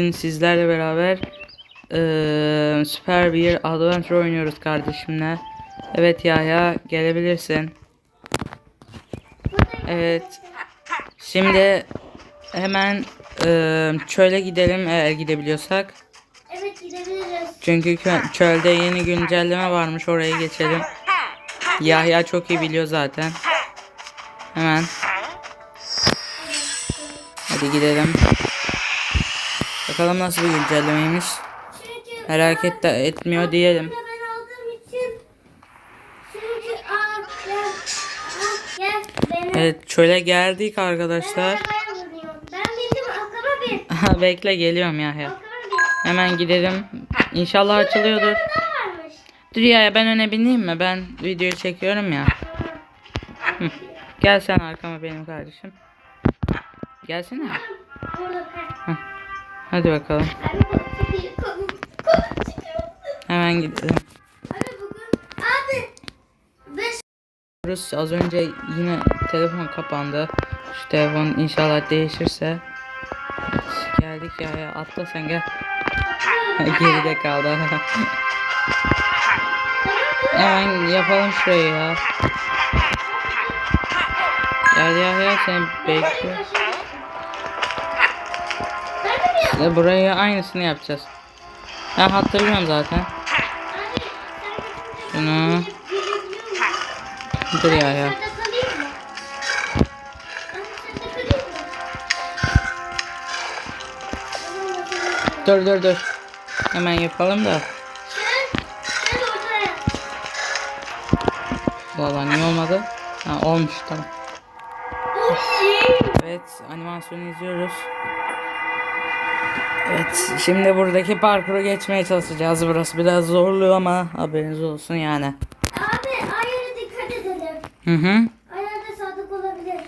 Sizlerle beraber eee, süper bir adventure oynuyoruz kardeşimle. Evet Yahya gelebilirsin. Evet. Şimdi hemen eee çöle gidelim eğer gidebiliyorsak. Evet gidebiliriz. Çünkü çölde yeni güncelleme varmış oraya geçelim. Yahya çok iyi biliyor zaten. Hemen. Hadi gidelim. Bakalım nasıl bir güncellemeymiş. Merak et etmiyor diyelim. Evet çöle geldik arkadaşlar. Bekle geliyorum bin. Hemen gidelim. İnşallah açılıyordur. Dur ya ben öne bineyim mi? Ben videoyu çekiyorum ya. Hı. Gel sen arkama benim kardeşim. Gelsene. Ha. Hadi bakalım. Hemen gidelim. Rus az önce yine telefon kapandı. Şu telefon inşallah değişirse. Geldik ya, ya atla sen gel. Geride kaldı. Hemen yapalım şurayı ya. Gel ya ya sen bekle. Ve buraya aynısını yapacağız. Ben hatırlıyorum zaten. Şunu. Dur ya ya. Dur dur dur. Hemen yapalım da. Vallahi niye olmadı? Ha olmuş tamam. Oy. Evet animasyonu izliyoruz. Evet şimdi buradaki parkuru geçmeye çalışacağız. Burası biraz zorluyor ama haberiniz olsun yani. Abi ayara dikkat edelim. Hı hı. Ayarda sadık olabilir.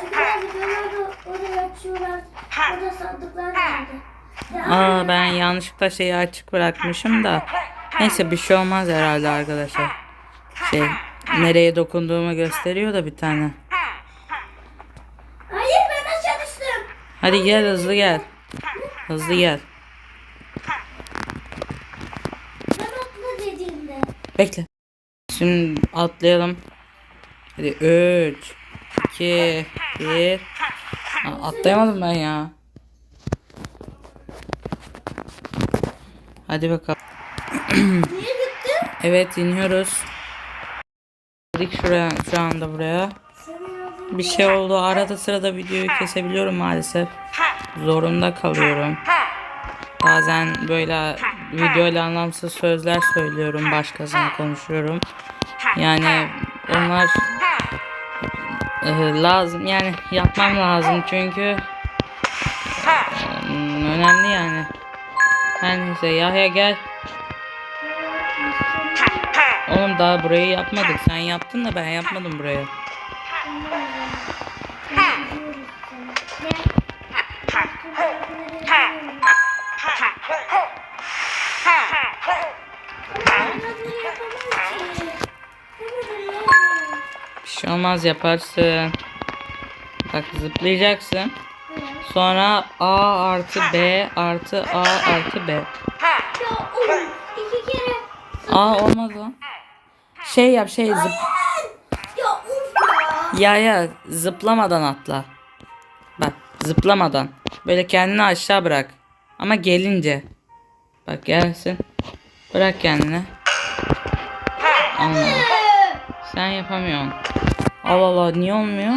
Çünkü bazı videolarda oraya açıyorlar. Orada sandıklar vardı. Aa ben yanlışlıkla şeyi açık bırakmışım da. Neyse bir şey olmaz herhalde arkadaşlar. Şey nereye dokunduğumu gösteriyor da bir tane. Hayır ben aşağı düştüm. Hadi gel hızlı gel. Hızlı gel. Ben atla dediğimde. Bekle. Şimdi atlayalım. Hadi 3 2 1 Atlayamadım ben ya. Hadi bakalım. Niye gittin? Evet iniyoruz. Geldik şuraya şu anda buraya. Bir şey oldu. Arada sırada videoyu kesebiliyorum maalesef. Zorunda kalıyorum. Bazen böyle videoyla anlamsız sözler söylüyorum. Başkasına konuşuyorum. Yani onlar e, lazım. Yani yapmam lazım çünkü e, önemli yani. Her neyse Yahya gel. Oğlum daha burayı yapmadık. Sen yaptın da ben yapmadım burayı. Bir şey olmaz yaparsın. Bak zıplayacaksın. Sonra A artı B artı A artı B. A olmaz lan. Şey yap şey zıp. Ya ya zıplamadan atla. Bak zıplamadan. Böyle kendini aşağı bırak. Ama gelince. Bak gelsin. Bırak kendini. Allah. Sen yapamıyorsun. Allah Allah niye olmuyor?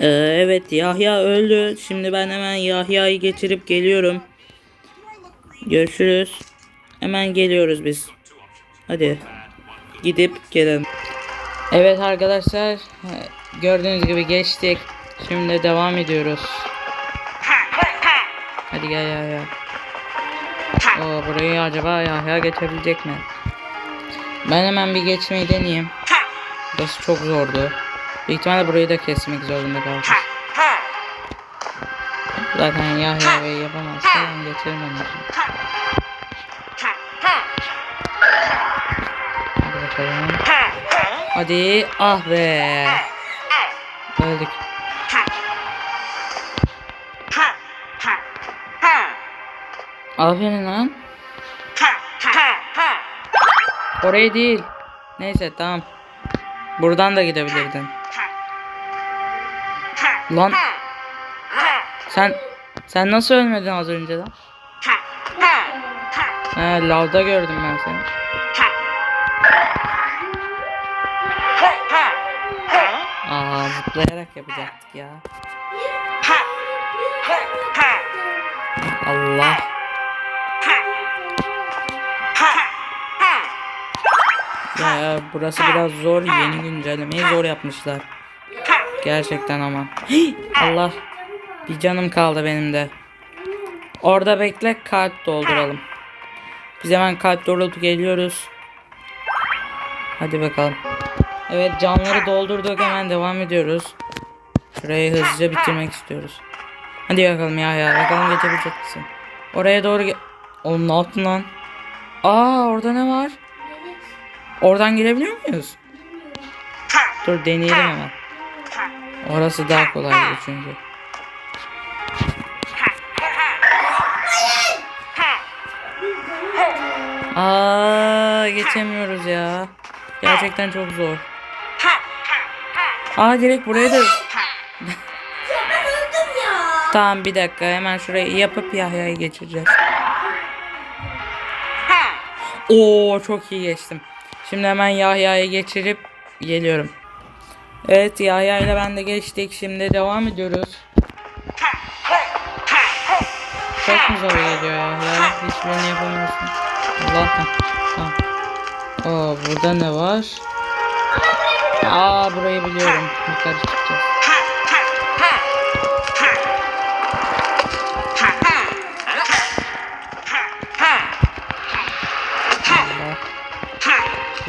Ee, evet Yahya öldü. Şimdi ben hemen Yahya'yı getirip geliyorum. Görüşürüz. Hemen geliyoruz biz. Hadi. Gidip gelelim. Evet arkadaşlar. Gördüğünüz gibi geçtik. Şimdi devam ediyoruz. Hadi gel Yahya. Oo, burayı acaba Yahya geçebilecek mi? Ben hemen bir geçmeyi deneyeyim. Burası çok zordu. Büyük ihtimalle burayı da kesmek zorunda kalacağız. Zaten Yahya Bey yapamazsa ben getiririm onu. Hadi bakalım. Hadi ah be. Öldük. Aferin lan. Oraya değil. Neyse tamam. Buradan da gidebilirdin. Lan. Sen sen nasıl ölmedin az önce lan? He lavda gördüm ben seni. Aa zıplayarak yapacaktık ya. Allah. Burası biraz zor. Yeni güncellemeyi zor yapmışlar. Gerçekten ama. Allah. Bir canım kaldı benim de. Orada bekle kalp dolduralım. Biz hemen kalp doldurup geliyoruz. Hadi bakalım. Evet canları doldurduk hemen devam ediyoruz. Şurayı hızlıca bitirmek istiyoruz. Hadi bakalım ya ya bakalım geçebilecek misin? Oraya doğru ge- Oğlum ne yaptın lan? Aa orada ne var? Oradan girebiliyor muyuz? Dur deneyelim hemen. Orası daha kolay çünkü. Aa geçemiyoruz ya. Gerçekten çok zor. Aa direkt buraya da. Tamam bir dakika hemen şurayı yapıp Yahya'yı geçireceğiz. Oo çok iyi geçtim. Şimdi hemen Yahya'yı geçirip geliyorum. Evet Yahya ile ben de geçtik. Şimdi devam ediyoruz. Çok mu zor geliyor Yahya? Hiçbirini yapamıyorsun. Allah tamam. Burada ne var? Aa burayı biliyorum. Yukarı çıkacağız.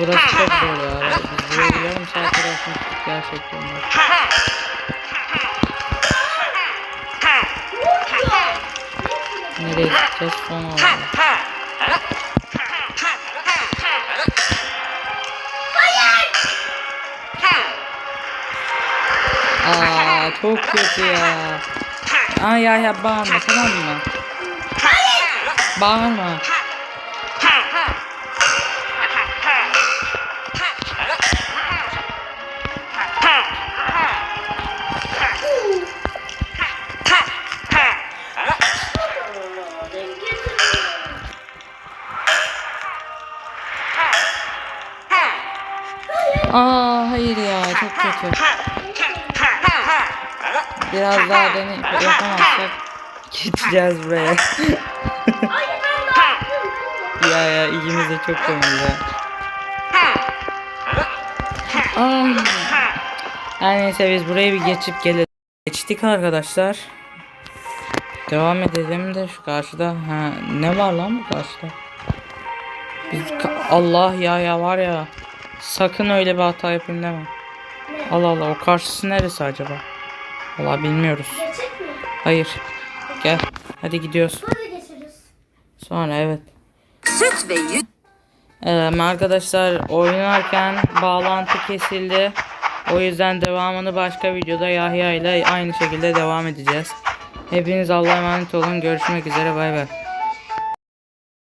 Burası çok zor ya. Biz burayı yarım saat uğraşmıştık gerçekten. Nereye gideceğiz son olarak? Aa çok kötü ya. Aa ya ya bağırma tamam mı? Bağırma. Biraz daha deneyip yapamazsak geçeceğiz buraya. Ya ya ikimiz de çok komik ya. Ay. Her neyse biz burayı bir geçip gelelim. Geçtik arkadaşlar. Devam edelim de şu karşıda. Ha, ne var lan bu karşıda? Biz ka- Allah ya ya var ya. Sakın öyle bir hata yapayım deme. Allah Allah o karşısı neresi acaba? Allah bilmiyoruz. Geçecek mi? Hayır. Gel. Hadi gidiyoruz. Hadi geçeriz. Sonra evet. Süt ve yüz Ee, arkadaşlar oynarken bağlantı kesildi. O yüzden devamını başka videoda Yahya ile aynı şekilde devam edeceğiz. Hepiniz Allah'a emanet olun. Görüşmek üzere. Bay bay.